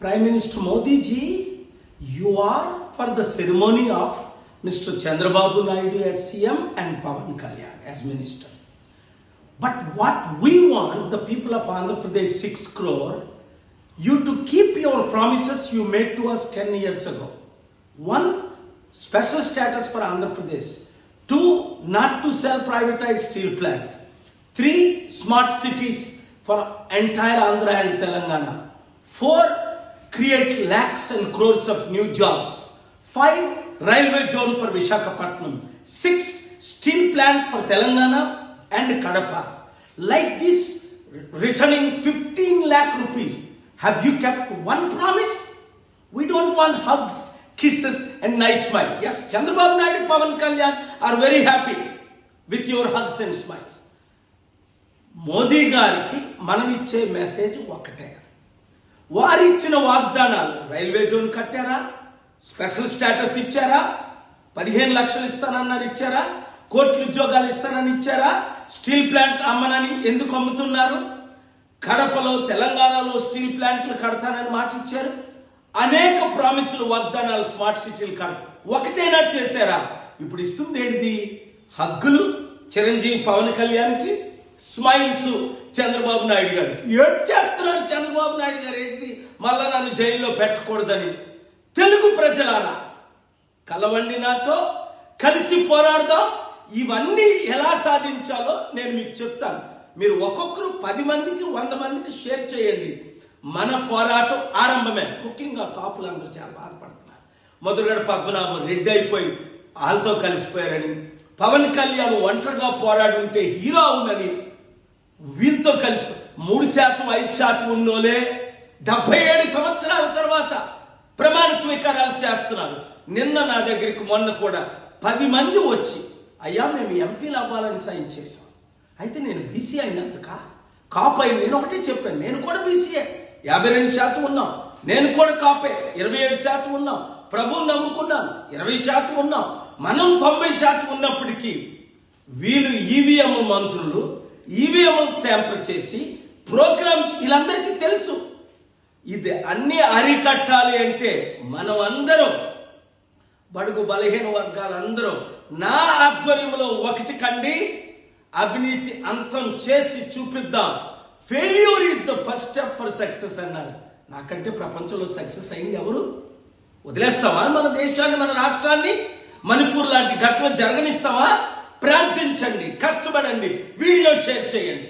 Minister Modi ji, you are for the ceremony of Mr. Chandrababu Naidu as CM and Pavan Kalyan as Minister. But what we want, the people of Andhra Pradesh 6 crore, you to keep your promises you made to us 10 years ago. One, special status for Andhra Pradesh. Two, not to sell privatized steel plant. Three, smart cities for entire Andhra and Telangana. Four, create lakhs and crores of new jobs. Five, railway zone for Vishakhapatnam. Six, steel plant for Telangana and Kadapa. Like this, returning 15 lakh rupees. Have you kept one promise? We don't want hugs, kisses, and nice smile. Yes, Chandrababu Naidu, Pavan Kalyan are very happy with your hugs and smiles. Modi గారికి మనం ఇచ్చే message ఒకటే వారు ఇచ్చిన వాగ్దానాలు. Railway zone కట్టారా? Special status ఇచ్చారా? పదిహేను లక్షలు ఇస్తానన్నారు ఇచ్చారా? కోట్లు ఉద్యోగాలు ఇస్తానని ఇచ్చారా? స్టీల్ ప్లాంట్ అమ్మనని ఎందుకు అమ్ముతున్నారు? కడపలో తెలంగాణలో స్టీల్ ప్లాంట్లు కడతానని మాట ఇచ్చారు. అనేక ప్రామిసులు వాగ్దానాలు స్మార్ట్ సిటీలు కడ ఒకటైనా చేశారా? ఇప్పుడు ఇస్తుంది ఏంటిది? హగ్గులు? చిరంజీవి పవన్ కళ్యాణ్కి స్మైల్స్ చంద్రబాబు నాయుడు గారు. ఏం చేస్తున్నారు చంద్రబాబు నాయుడు గారు? ఏంటిది? మళ్ళా నన్ను జైల్లో పెట్టకూడదని. తెలుగు ప్రజలారా కలవండి నాతో కలిసి పోరాడదాం. ఇవన్నీ ఎలా సాధించాలో నేను మీకు చెప్తాను. మీరు ఒక్కొక్కరు పది మందికి వంద మందికి షేర్ చేయండి. మన పోరాటం ఆరంభమే. ముఖ్యంగా కాపులందరూ చాలా బాధపడుతున్నారు. మధురగడ పద్మనాభం రెడ్డి అయిపోయి వాళ్ళతో కలిసిపోయారని. పవన్ కళ్యాణ్ ఒంటరిగా పోరాడుంటే హీరో అవునని వీళ్ళతో కలిసి మూడు శాతం ఐదు శాతం ఉన్నోలే డెబ్బై ఏడు సంవత్సరాల తర్వాత ప్రమాణ స్వీకారాలు చేస్తున్నారు. నిన్న నా దగ్గరికి మొన్న కూడా పది మంది వచ్చి అయ్యా మేము ఎంపీలు అవ్వాలని సైన్ చేసాం అయితే నేను బీసీ అయినందుక? కాపై నేను ఒకటే చెప్పాను. నేను కూడా బీసీఏ యాభై రెండు శాతం ఉన్నాం. నేను కూడా కాపే. ఇరవై ఏడు శాతం ఉన్నాం. ప్రభువుని నమ్ముకున్నాను. ఇరవై శాతం ఉన్నాం. మనం తొంభై శాతం ఉన్నప్పటికీ వీళ్ళు ఈవీఎం మంత్రులు ఈవీఎంలు ట్యాంపర్ చేసి ప్రోగ్రామ్ వీళ్ళందరికీ తెలుసు. ఇది అన్ని అరికట్టాలి అంటే మనం అందరం బడుగు బలహీన వర్గాలందరూ నా ఆధ్వర్యంలో ఒకటి కండి అవినీతి అంతం చేసి చూపిద్దాం. Failure is the first step for success అన్నారు. నాకంటే ప్రపంచంలో సక్సెస్ అయింది ఎవరు? వదిలేస్తావా మన దేశాన్ని మన రాష్ట్రాన్ని? మణిపూర్ లాంటి ఘటన జరగనిస్తావా? ప్రార్థించండి కష్టపడండి వీడియో షేర్ చేయండి.